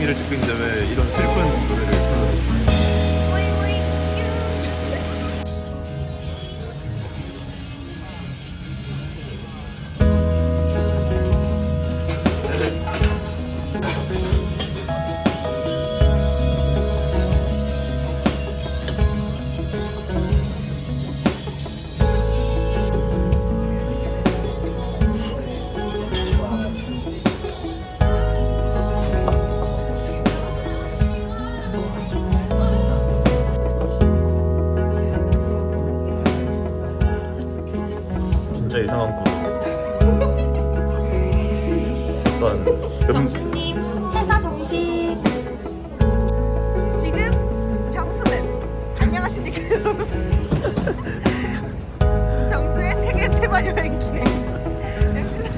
고양이를 찍고 있는데 왜 이런 슬픈 노래를 틀어요? 음, 정수님 회사 정식 지금 병수는 안녕하십니까 여러분 병수의 세계 테마 MC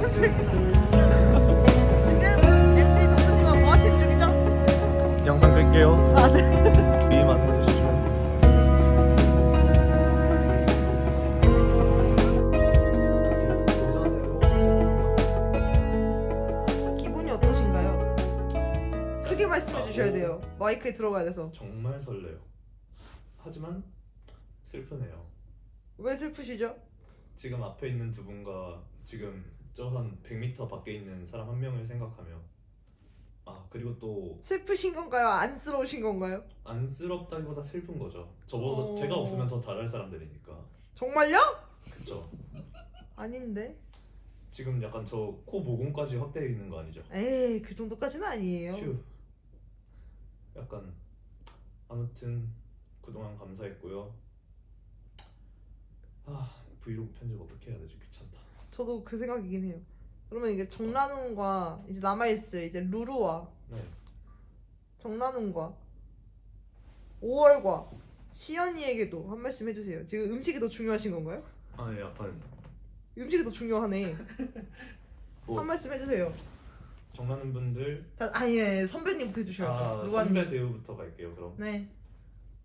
상주입니다 지금 MC 병수님은 뭐 하시는 중이죠? 영상 끌게요. 아 네. 위만 해주 마이크에 들어가야 돼서 정말 설레요. 하지만 슬프네요. 왜 슬프시죠? 지금 앞에 있는 두 분과 지금 저 한 100m 밖에 있는 사람 한 명을 생각하며 아 그리고 또 슬프신 건가요? 안쓰러우신 건가요? 안쓰럽다기보다 슬픈 거죠. 저보다 어. 제가 없으면 더 잘할 사람들이니까. 정말요? 그쵸? 아닌데 지금 약간 저 코 모공까지 확대해 있는 거 아니죠? 에이 그 정도까지는 아니에요 휴. 약간 아무튼 그동안 감사했고요. 아 브이로그 편집 어떻게 해야 되지? 귀찮다. 저도 그 생각이긴 해요. 그러면 이게 정란훈과 이제 남아있을 이제 루루와 네. 정란훈과 5월과 시연이에게도 한 말씀 해주세요. 지금 음식이 더 중요하신 건가요? 아 예, 약간 음식이 더 중요하네. 뭐 한 말씀 해주세요. 정하는 분들 자, 아니 예, 선배님부터 해주셔야죠. 아, 루아님. 선배 대우부터 갈게요. 그럼 네.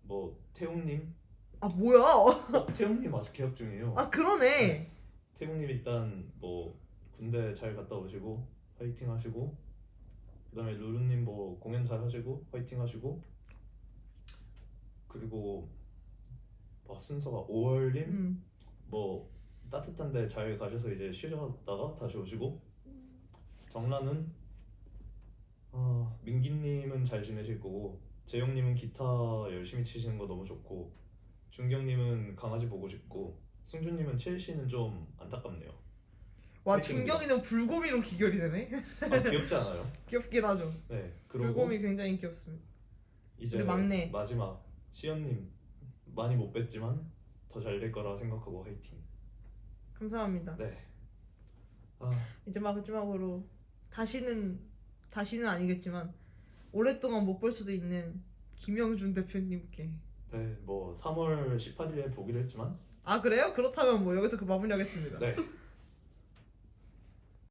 뭐 태웅님, 아 뭐야? 어, 태웅님 아직 개업 중이에요. 아 그러네. 태웅님 일단 뭐 군대 잘 갔다 오시고 화이팅 하시고 그다음에 루루님 뭐 공연 잘 하시고 화이팅 하시고 그리고 와 순서가 5월님 음. 뭐 따뜻한데 잘 가셔서 이제 쉬셨다가 다시 오시고 정란은 잘 지내실 거고 재영님은 기타 열심히 치시는 거 너무 좋고 준경님은 강아지 보고 싶고 승준님은 첼시는 좀 안타깝네요. 와 화이팅입니다. 준경이는 불고미로 기결이 되네. 아, 귀엽지 않아요? 귀엽긴 하죠. 네. 그리고 불고미 굉장히 귀엽습니다. 이제 우리 막내. 마지막 시연님 많이 못 뵀지만 더 잘 될 거라 생각하고 화이팅. 감사합니다. 네. 아 이제 마지막으로 다시는 다시는 아니겠지만 오랫동안 못 볼 수도 있는 김영준 대표님께 네, 뭐 3월 18일에 보기로 했지만 아 그래요? 그렇다면 뭐 여기서 그 마무리하겠습니다. 네